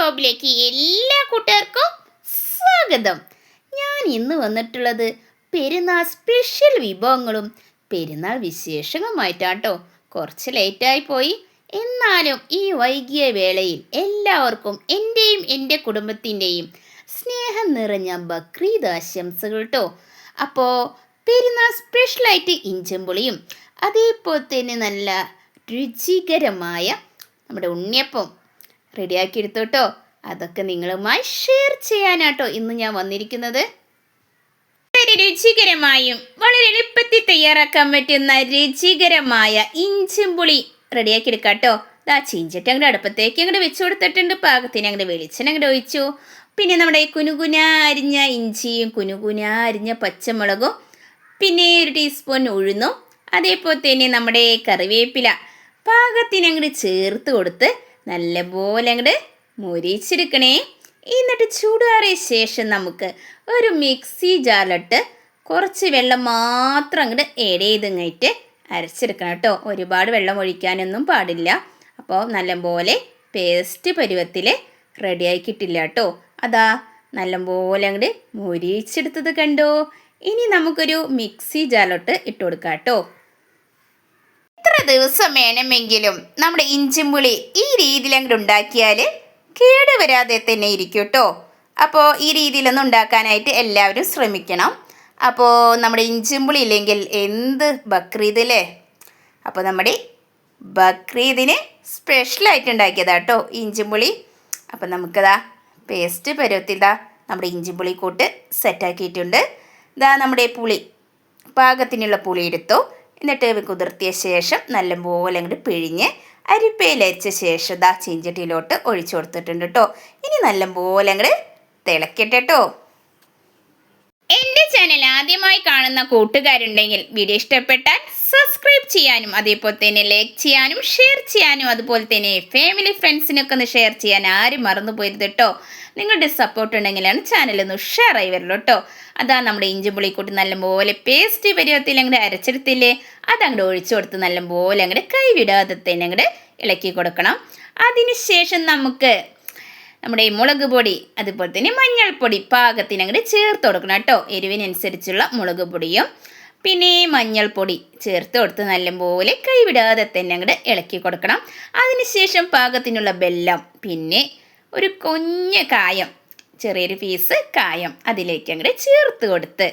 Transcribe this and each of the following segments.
ഗ്ലോബിലേക്ക് എല്ലാ കൂട്ടുകാർക്കും സ്വാഗതം. ഞാൻ ഇന്ന് വന്നിട്ടുള്ളത് പെരുന്നാൾ സ്പെഷ്യൽ വിഭവങ്ങളും പെരുന്നാൾ വിശേഷങ്ങളുമായിട്ടാട്ടോ. കുറച്ച് ലേറ്റായി പോയി. എന്നാലും ഈ വൈകിയ വേളയിൽ എല്ലാവർക്കും എന്റെയും എന്റെ കുടുംബത്തിന്റെയും സ്നേഹം നിറഞ്ഞ ബക്രീദ് ആശംസകൾ കേട്ടോ അപ്പോൾ പെരുന്നാൾ സ്പെഷ്യലായിട്ട് ഇഞ്ചമ്പുളിയും അതേപോലെ തന്നെ നല്ല രുചികരമായ നമ്മുടെ ഉണ്ണിയപ്പം റെഡിയാക്കി എടുത്തോട്ടോ അതൊക്കെ നിങ്ങളുമായി ഷെയർ ചെയ്യാനാട്ടോ. ഇന്ന് ഞാൻ വന്നിരിക്കുന്നത് വളരെ രുചികരമായും വളരെ എളുപ്പത്തിൽ തയ്യാറാക്കാൻ പറ്റുന്ന രുചികരമായ ഇഞ്ചും പുളി റെഡിയാക്കി എടുക്കാട്ടോ ദാ ചീഞ്ചട്ടി അങ്ങോട്ട് അടുപ്പത്തേക്ക് അങ്ങോട്ട് വെച്ചു കൊടുത്തിട്ടുണ്ട്. പാകത്തിന് അങ്ങോട്ട് വെളിച്ചെണ്ണ അങ്ങോട്ട് ഒഴിച്ചു. പിന്നെ നമ്മുടെ കുനുകുന അരിഞ്ഞ ഇഞ്ചിയും കുനുകുന അരിഞ്ഞ പച്ചമുളകും പിന്നെ ഒരു ടീസ്പൂൺ ഉഴുന്നും അതേപോലെ തന്നെ നമ്മുടെ കറിവേപ്പില പാകത്തിന് അങ്ങോട്ട് ചേർത്ത് കൊടുത്ത് നല്ലപോലെ അങ്ങോട്ട് മുരിച്ചെടുക്കണേ എന്നിട്ട് ചൂടാറിയ ശേഷം നമുക്ക് ഒരു മിക്സി ജാറിലിട്ട് കുറച്ച് വെള്ളം മാത്രം അങ്ങോട്ട് ഏഡ് ചെയ്തങ്ങായിട്ട് അരച്ചെടുക്കണം കേട്ടോ. ഒരുപാട് വെള്ളം ഒഴിക്കാനൊന്നും പാടില്ല. അപ്പോൾ നല്ലപോലെ പേസ്റ്റ് പരുവത്തിൽ റെഡിയായി കിട്ടില്ല കേട്ടോ. അതാ നല്ലപോലെ അങ്ങോട്ട് മുരിച്ചെടുത്തത് കണ്ടോ? ഇനി നമുക്കൊരു മിക്സി ജാലോട്ട് ഇട്ട് കൊടുക്കാം കേട്ടോ. എത്ര ദിവസം വേണമെങ്കിലും നമ്മുടെ ഇഞ്ചിമ്പുളി ഈ രീതിയിൽ അങ്ങോട്ട് ഉണ്ടാക്കിയാൽ കേട് വരാതെ തന്നെ ഇരിക്കും കേട്ടോ അപ്പോൾ ഈ രീതിയിലൊന്നും ഉണ്ടാക്കാനായിട്ട് എല്ലാവരും ശ്രമിക്കണം. അപ്പോൾ നമ്മുടെ ഇഞ്ചിമ്പുളി ഇല്ലെങ്കിൽ എന്ത് ബക്രീദ് അല്ലേ അപ്പോൾ നമ്മുടെ ബക്രീദിന് സ്പെഷ്യലായിട്ട് ഉണ്ടാക്കിയതാ കേട്ടോ ഇഞ്ചിമ്പുളി അപ്പോൾ നമുക്കതാ പേസ്റ്റ് പരുവത്തിതാ നമ്മുടെ ഇഞ്ചിമ്പുളി കൂട്ട് സെറ്റാക്കിയിട്ടുണ്ട് ഇതാ നമ്മുടെ പുളി പാകത്തിനുള്ള പുളി എടുത്തു. എന്നിട്ട് കുതിർത്തിയ ശേഷം നല്ലപോലെ അങ്ങോട്ട് പിഴിഞ്ഞ് അരിപ്പയിൽ അരിച്ച ശേഷം ദാ ചീഞ്ചട്ടിയിലോട്ട് ഒഴിച്ചു കൊടുത്തിട്ടുണ്ട് കേട്ടോ ഇനി നല്ലപോലെ അങ്ങോട്ട് തിളക്കട്ടെ കേട്ടോ ചാനൽ ആദ്യമായി കാണുന്ന കൂട്ടുകാരുണ്ടെങ്കിൽ വീഡിയോ ഇഷ്ടപ്പെട്ടാൽ സബ്സ്ക്രൈബ് ചെയ്യാനും അതേപോലെ തന്നെ ലൈക്ക് ചെയ്യാനും ഷെയർ ചെയ്യാനും അതുപോലെ തന്നെ ഫാമിലി ഫ്രണ്ട്സിനൊക്കെ ഒന്ന് ഷെയർ ചെയ്യാൻ ആരും മറന്നു പോയത് കേട്ടോ നിങ്ങളുടെ സപ്പോർട്ട് ഉണ്ടെങ്കിലാണ് ചാനൽ ഒന്ന് ഉഷാറായി വരുള്ളൂ കേട്ടോ അതാ നമ്മുടെ ഇഞ്ചി പുളിക്കൂട്ടി നല്ലപോലെ പേസ്റ്റ് പരുവത്തിൽ അങ്ങോട്ട് അരച്ചെടുത്തില്ലേ? അതങ്ങോട്ട് ഒഴിച്ചു കൊടുത്ത് നല്ലപോലെ അങ്ങോട്ട് കൈവിടാതെ തന്നെ അങ്ങോട്ട് ഇളക്കി കൊടുക്കണം. അതിനുശേഷം നമുക്ക് നമ്മുടെ ഈ മുളക് പൊടി അതുപോലെ തന്നെ മഞ്ഞൾപ്പൊടി പാകത്തിന് അങ്ങോട്ട് ചേർത്ത് കൊടുക്കണം കേട്ടോ. എരിവിനനുസരിച്ചുള്ള മുളക് പൊടിയും പിന്നെ മഞ്ഞൾപ്പൊടി ചേർത്ത് കൊടുത്ത് നല്ലപോലെ കൈവിടാതെ തന്നെ അങ്ങോട്ട് ഇളക്കി കൊടുക്കണം. അതിനുശേഷം പാകത്തിനുള്ള വെല്ലം പിന്നെ ഒരു കൊഞ്ഞ് കായം ചെറിയൊരു പീസ് കായം അതിലേക്ക് അങ്ങോട്ട് ചേർത്ത് കൊടുത്ത്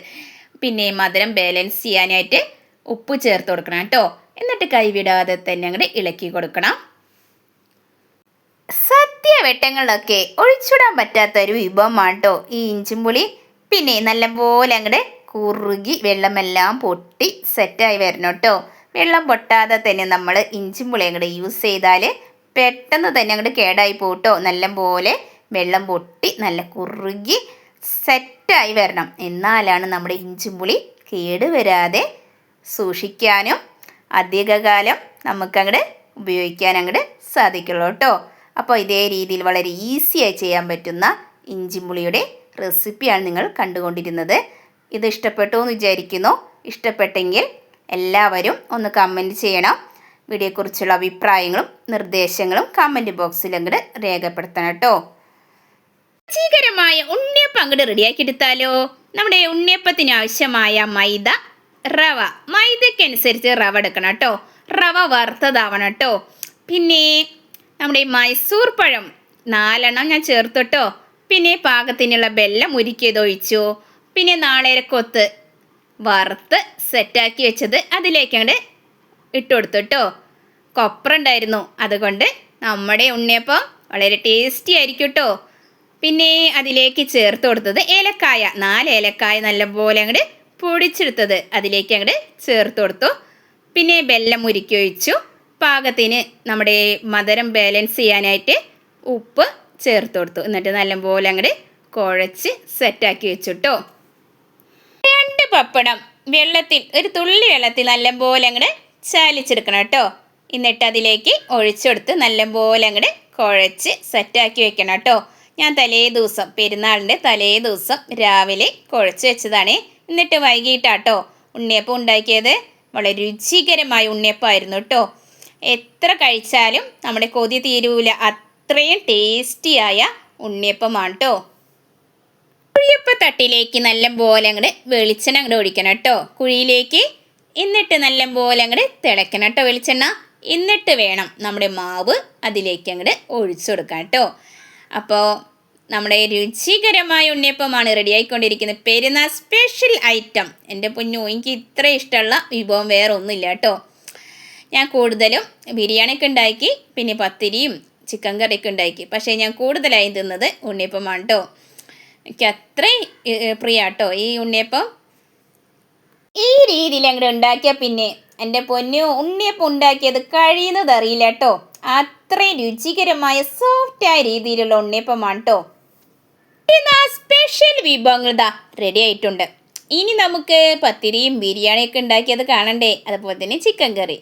പിന്നെ മധുരം ബാലൻസ് ചെയ്യാനായിട്ട് ഉപ്പ് ചേർത്ത് കൊടുക്കണം കേട്ടോ. എന്നിട്ട് കൈവിടാതെ തന്നെ അങ്ങോട്ട് ഇളക്കി കൊടുക്കണം. സത്യവട്ടങ്ങളിലൊക്കെ ഒഴിച്ചുവിടാൻ പറ്റാത്ത ഒരു വിഭവമാണ് കേട്ടോ ഈ ഇഞ്ചും പുളി. പിന്നെ നല്ലപോലെ അങ്ങോട്ട് കുറുകി വെള്ളമെല്ലാം പൊട്ടി സെറ്റായി വരണം കേട്ടോ വെള്ളം പൊട്ടാതെ തന്നെ നമ്മൾ ഇഞ്ചും പുളി അങ്ങോട്ട് യൂസ് ചെയ്താൽ പെട്ടെന്ന് തന്നെ അങ്ങോട്ട് കേടായി പോട്ടോ. നല്ലപോലെ വെള്ളം പൊട്ടി നല്ല കുറുകി സെറ്റായി വരണം. എന്നാലാണ് നമ്മുടെ ഇഞ്ചും കേട് വരാതെ സൂക്ഷിക്കാനും അധികകാലം നമുക്കങ്ങോട്ട് ഉപയോഗിക്കാൻ അങ്ങോട്ട് സാധിക്കുള്ളൂ കേട്ടോ അപ്പോൾ ഇതേ രീതിയിൽ വളരെ ഈസിയായി ചെയ്യാൻ പറ്റുന്ന ഇഞ്ചിമുളിയുടെ റെസിപ്പിയാണ് നിങ്ങൾ കണ്ടുകൊണ്ടിരുന്നത്. ഇത് ഇഷ്ടപ്പെട്ടു എന്ന് വിചാരിക്കുന്നു. ഇഷ്ടപ്പെട്ടെങ്കിൽ എല്ലാവരും ഒന്ന് കമന്റ് ചെയ്യണം. വീഡിയോയെക്കുറിച്ചുള്ള അഭിപ്രായങ്ങളും നിർദ്ദേശങ്ങളും കമന്റ് ബോക്സിൽ അങ്ങോട്ട് രേഖപ്പെടുത്തണം കേട്ടോ. രുചികരമായ ഉണ്ണിയപ്പം അങ്ങോട്ട് റെഡിയാക്കി എടുത്താലോ? നമ്മുടെ ഉണ്ണിയപ്പത്തിന് ആവശ്യമായ മൈദ റവ. മൈദക്കനുസരിച്ച് റവ എടുക്കണം കേട്ടോ. റവ വറുത്തതാവണം കേട്ടോ. പിന്നെ നമ്മുടെ മൈസൂർ പഴം. നാലെണ്ണം ഞാൻ ചേർത്തിട്ടോ. പിന്നെ പാകത്തിനുള്ള ബെല്ലം ഉരുക്കിയത് ഒഴിച്ചു പിന്നെ നാളേരക്കൊത്ത് വറുത്ത് സെറ്റാക്കി വെച്ചത് അതിലേക്ക് അങ്ങോട്ട് ഇട്ട് കൊടുത്തിട്ടോ കൊപ്ര ഉണ്ടായിരുന്നു അതുകൊണ്ട് നമ്മുടെ ഉണ്ണിയപ്പം വളരെ ടേസ്റ്റി ആയിരിക്കും കേട്ടോ പിന്നെ അതിലേക്ക് ചേർത്ത് കൊടുത്തത് ഏലക്കായ. നാല് ഏലക്കായ നല്ലപോലെ അങ്ങോട്ട് പൊടിച്ചെടുത്തത് അതിലേക്ക് അങ്ങോട്ട് ചേർത്ത് കൊടുത്തു. പിന്നെ ബെല്ലം ഉരുക്കി ഒഴിച്ചു. പാകത്തിന് നമ്മുടെ മധുരം ബാലൻസ് ചെയ്യാനായിട്ട് ഉപ്പ് ചേർത്ത് കൊടുത്തു. എന്നിട്ട് നല്ലപോലെ അങ്ങോട്ട് കുഴച്ച് സെറ്റാക്കി വെച്ചിട്ടോ. രണ്ട് പപ്പടം വെള്ളത്തിൽ ഒരു തുള്ളി വെള്ളത്തിൽ നല്ലപോലെ അങ്ങോട്ട് ചാലിച്ചെടുക്കണം കേട്ടോ. എന്നിട്ട് അതിലേക്ക് ഒഴിച്ചെടുത്ത് നല്ലപോലെ അങ്ങോട്ട് കുഴച്ച് സെറ്റാക്കി വെക്കണം കേട്ടോ. ഞാൻ തലേ ദിവസം പെരുന്നാളിന്റെ തലേ ദിവസം രാവിലെ കുഴച്ച് വെച്ചതാണ്. എന്നിട്ട് വൈകിട്ടാട്ടോ ഉണ്ണിയപ്പം ഉണ്ടാക്കിയത്. വളരെ രുചികരമായ ഉണ്ണിയപ്പമായിരുന്നു കേട്ടോ. എത്ര കഴിച്ചാലും നമ്മുടെ കൊതി തീരൂല. അത്രയും ടേസ്റ്റിയായ ഉണ്ണിയപ്പമാണ് കേട്ടോ കുഴിയപ്പ തട്ടിലേക്ക് നല്ല പോലെ അങ്ങോട്ട് വെളിച്ചെണ്ണ അങ്ങോട്ട് ഒഴിക്കണം കേട്ടോ കുഴിയിലേക്ക് എന്നിട്ട് നല്ല പോലെ അങ്ങോട്ട് തിളയ്ക്കണം കേട്ടോ വെളിച്ചെണ്ണ. എന്നിട്ട് വേണം നമ്മുടെ മാവ് അതിലേക്ക് അങ്ങോട്ട് ഒഴിച്ചു കൊടുക്കാം കേട്ടോ അപ്പോൾ നമ്മുടെ രുചികരമായ ഉണ്ണിയപ്പമാണ് റെഡി ആയിക്കൊണ്ടിരിക്കുന്നത്. പെരുന്നാൾ സ്പെഷ്യൽ ഐറ്റം എന്റെ പൊന്നു എനിക്ക് ഇത്ര ഇഷ്ടമുള്ള വിഭവം വേറെ ഒന്നുമില്ല കേട്ടോ ഞാൻ കൂടുതലും ബിരിയാണിയൊക്കെ ഉണ്ടാക്കി പിന്നെ പത്തിരിയും ചിക്കൻ കറിയൊക്കെ ഉണ്ടാക്കി. പക്ഷേ ഞാൻ കൂടുതലായി തിന്നത് ഉണ്ണിയപ്പമാണ് കേട്ടോ എനിക്ക് അത്രയും പ്രിയ കേട്ടോ ഈ ഉണ്ണിയപ്പം. ഈ രീതിയിൽ അങ്ങോട്ട് ഉണ്ടാക്കിയാൽ പിന്നെ എന്റെ പൊന്നു ഉണ്ണിയപ്പം ഉണ്ടാക്കിയത് കഴിയുന്നത് അറിയില്ല കേട്ടോ അത്രയും രുചികരമായ സോഫ്റ്റായ രീതിയിലുള്ള ഉണ്ണിയപ്പമാണ് കേട്ടോ സ്പെഷ്യൽ വിഭവങ്ങൾ ഇതാ റെഡി ആയിട്ടുണ്ട്. ഇനി നമുക്ക് പത്തിരിയും ബിരിയാണിയൊക്കെ ഉണ്ടാക്കിയത് കാണണ്ടേ? അതുപോലെ തന്നെ ചിക്കൻ കറി.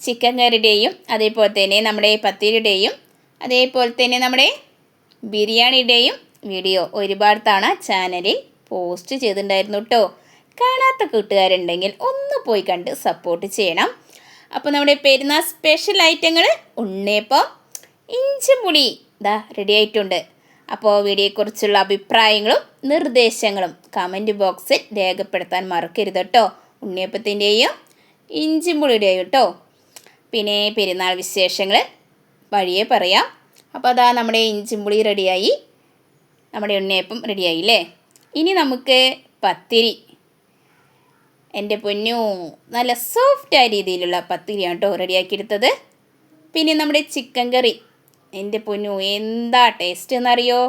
ചിക്കൻ കറിയുടെയും അതേപോലെ തന്നെ നമ്മുടെ പത്തിരിയുടെയും അതേപോലെ തന്നെ നമ്മുടെ ബിരിയാണിയുടെയും വീഡിയോ ഒരുപാട് തവണ ചാനലിൽ പോസ്റ്റ് ചെയ്തിട്ടുണ്ടായിരുന്നു കേട്ടോ. കാണാത്ത കൂട്ടുകാരുണ്ടെങ്കിൽ ഒന്ന് പോയി കണ്ട് സപ്പോർട്ട് ചെയ്യണം. അപ്പോൾ നമ്മുടെ പെരുന്നാൾ സ്പെഷ്യൽ ഐറ്റങ്ങൾ ഉണ്ണിയപ്പം ഇഞ്ചിപ്പുളി ഇതാ റെഡി ആയിട്ടുണ്ട്. അപ്പോൾ വീഡിയോയെക്കുറിച്ചുള്ള അഭിപ്രായങ്ങളും നിർദ്ദേശങ്ങളും കമന്റ് ബോക്സിൽ രേഖപ്പെടുത്താൻ മറക്കരുത് കേട്ടോ. ഉണ്ണിയപ്പത്തിന്റെയും ഇഞ്ചിമുളിയുടെയും കേട്ടോ. പിന്നെ പെരുന്നാൾ വിശേഷങ്ങൾ വഴിയെ പറയാം. അപ്പോൾ അതാ നമ്മുടെ ഇഞ്ചിമ്പുളി റെഡിയായി. നമ്മുടെ ഉണ്ണിയപ്പം റെഡിയായി അല്ലേ ഇനി നമുക്ക് പത്തിരി. എന്റെ പൊന്നു നല്ല സോഫ്റ്റായ രീതിയിലുള്ള പത്തിരിയാണ് കേട്ടോ റെഡിയാക്കിയെടുത്തത്. പിന്നെ നമ്മുടെ ചിക്കൻ കറി എന്റെ പൊന്നു എന്താ ടേസ്റ്റ് എന്നറിയോ?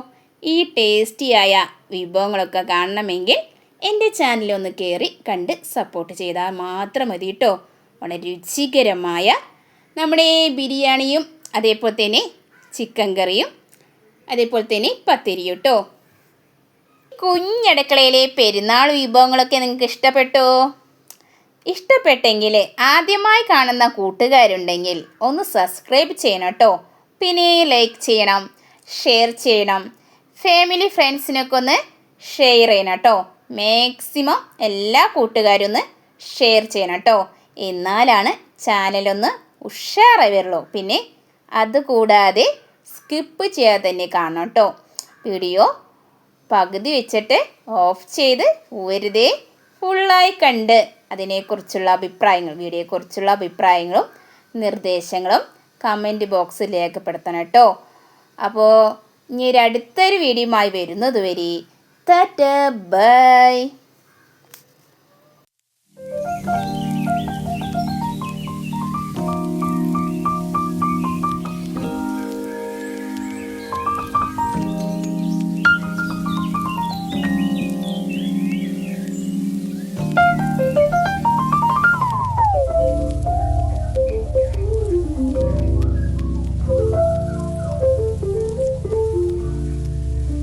ഈ ടേസ്റ്റിയായ വിഭവങ്ങളൊക്കെ കാണണമെങ്കിൽ എന്റെ ചാനലൊന്ന് കയറി കണ്ട് സപ്പോർട്ട് ചെയ്താൽ മാത്രം മതി കേട്ടോ. വളരെ രുചികരമായ നമ്മുടെ ബിരിയാണിയും അതേപോലെ തന്നെ ചിക്കൻ കറിയും അതേപോലെ തന്നെ പത്തിരി കേട്ടോ കുഞ്ഞടുക്കളയിലെ പെരുന്നാൾ വിഭവങ്ങളൊക്കെ നിങ്ങൾക്ക് ഇഷ്ടപ്പെട്ടോ? ഇഷ്ടപ്പെട്ടെങ്കിൽ ആദ്യമായി കാണുന്ന കൂട്ടുകാരുണ്ടെങ്കിൽ ഒന്ന് സബ്സ്ക്രൈബ് ചെയ്യണം കേട്ടോ പിന്നെ ലൈക്ക് ചെയ്യണം ഷെയർ ചെയ്യണം ഫാമിലി ഫ്രണ്ട്സിനൊക്കെ ഒന്ന് ഷെയർ ചെയ്യണം കേട്ടോ മാക്സിമം എല്ലാ കൂട്ടുകാരും ഒന്ന് ഷെയർ ചെയ്യണം കേട്ടോ എന്നാലാണ് ചാനലൊന്ന് ഉഷാറായി വരുള്ളൂ. പിന്നെ അതുകൂടാതെ സ്കിപ്പ് ചെയ്യാതെ തന്നെ കാണണം കേട്ടോ. വീഡിയോ പകുതി വെച്ചിട്ട് ഓഫ് ചെയ്ത് വെറുതെ ഫുള്ളായി കണ്ട് അതിനെക്കുറിച്ചുള്ള അഭിപ്രായങ്ങൾ വീഡിയോയെക്കുറിച്ചുള്ള അഭിപ്രായങ്ങളും നിർദ്ദേശങ്ങളും കമന്റ് ബോക്സിൽ രേഖപ്പെടുത്തണം കേട്ടോ. അപ്പോൾ ഇനി ഒരു അടുത്തൊരു വീഡിയോയുമായി വരുന്നത് വരെ ടാറ്റ ബൈ